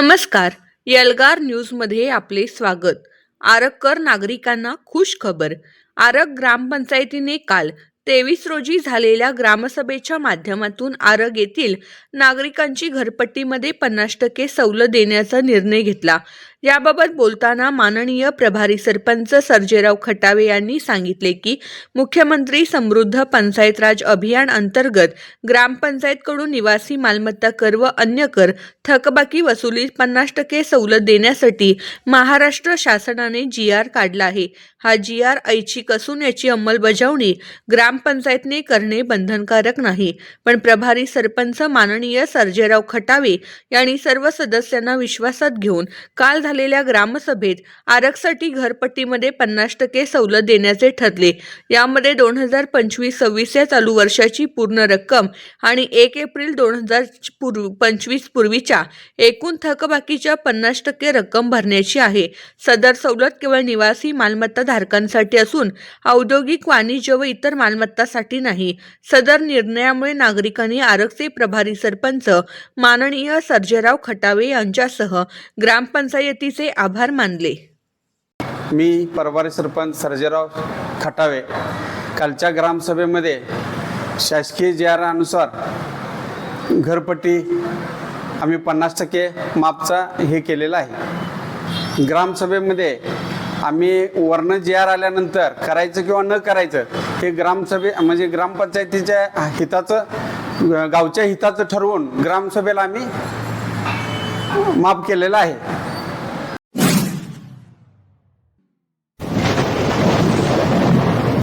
नमस्कार. यलगार न्यूजमध्ये आपले स्वागत. आरगकर नागरिकांना खुश खबर. आरग ग्रामपंचायतीने काल तेवीस रोजी झालेल्या ग्रामसभेच्या माध्यमातून आरग येथील नागरिकांची घरपट्टीमध्ये पन्नास टक्के सवलत देण्याचा निर्णय घेतला. याबाबत बोलताना माननीय प्रभारी सरपंच सर्जेराव खटावे यांनी सांगितले की मुख्यमंत्री समृद्ध पंचायत राज अभियान अंतर्गत ग्रामपंचायतकडून निवासी मालमत्ता कर व अन्य कर थकबाकी वसुलीत पन्नास टक्के सवलत देण्यासाठी महाराष्ट्र शासनाने जी आर काढला आहे. हा जी आर ऐच्छिक असून याची अंमलबजावणी ग्रामपंचायतने करणे बंधनकारक नाही. पण प्रभारी सरपंच माननीय सर्जेराव खटावे यांनी सर्व सदस्यांना विश्वासात घेऊन काल झालेल्या ग्रामसभेत आरक्षसाठी घरपट्टीमध्ये पन्नास टक्के सवलत देण्याचे ठरले. यामध्ये दोन हजार पंचवीस सव्वीस या चालू वर्षाची पूर्ण रक्कम आणि एक एप्रिल दोन हजार पूर्व पंचवीस पूर्वीच्या एकूण थकबाकीच्या पन्नास टक्के रक्कम भरण्याची आहे. सदर सवलत केवळ निवासी मालमत्ता धारकांसाठी असून औद्योगिक वाणिज्य व इतर मालमत्तासाठी नाही. सदर निर्णयामुळे नागरिकांनी आरक्षे प्रभारी सरपंच माननीय सर्जेराव खटावे यांच्यासह ग्रामपंचायत ग्रामपंचायतीचे आभार मानले. मी परवारी सरपंच सर्जेराव खटावे कालच्या ग्रामसभेमध्ये शासकीय जी घरपट्टी आम्ही पन्नास टक्के मापचा हे केलेला आहे. ग्रामसभेमध्ये आम्ही वर्ण जी आर आल्यानंतर करायचं किंवा न करायचं हे ग्रामसभे म्हणजे ग्रामपंचायतीच्या हिताचं गावच्या हिताचं ठरवून ग्रामसभेला आम्ही माफ केलेलं आहे.